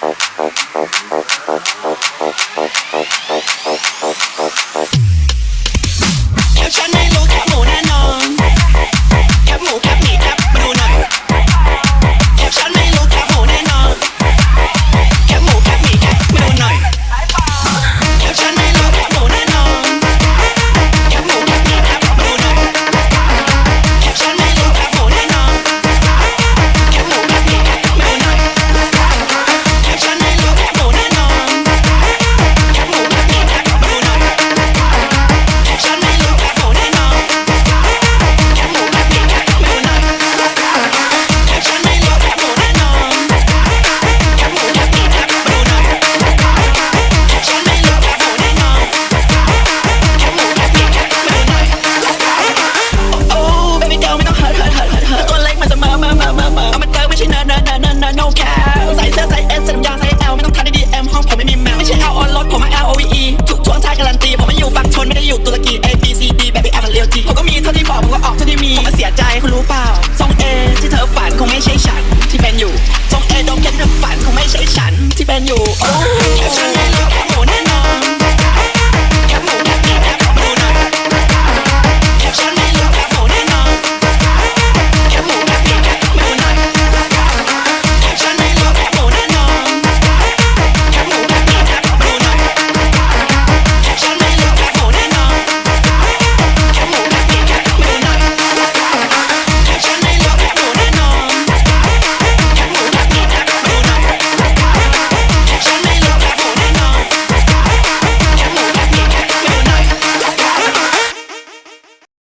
แล้ การันตีผมไม่อยู่ฝั่งชนไม่ได้อยู่ตุรกี A B C D baby ปแอบเรียวจีผมก็มีเท่าที่บอกผมก็ออกเท่าที่มีผมก็เสียใจคุณรู้เปล่าทรง A ที่เธอฝันคงไม่ใช่ฉันที่เป็นอยู่ทรง A อดมแค่ที่เธอฝันคงไม่ใช่ฉันที่เป็นอยู่โอ้ฉั